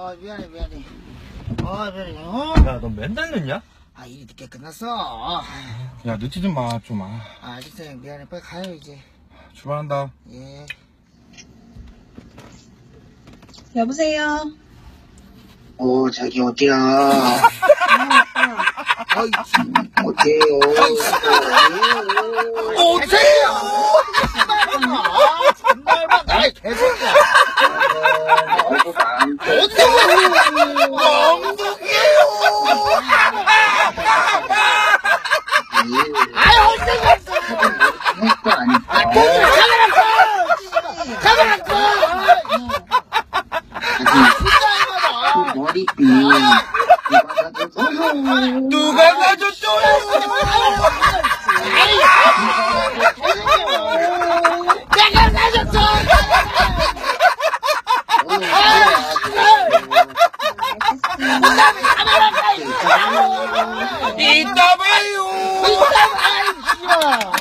어, 미안해, 미안해. 어, 미안해. 어? 야, 너 맨날 늦냐? 아, 일이 늦게 끝났어. 야 늦지 좀 마 좀 아. 아, 알겠어, 형. 미안해. 빨리 가요, 이제. 출발한다 예. 여보세요? 어, 자기 어디야? 어이, 어때요? 어때요? 정말만 아이, 개새끼야. 어때요? 아, 꺼! 꺼! 그 머리띠. 누가 가졌어요 내가 가졌어! 이따 봐요 아이, 싫 어.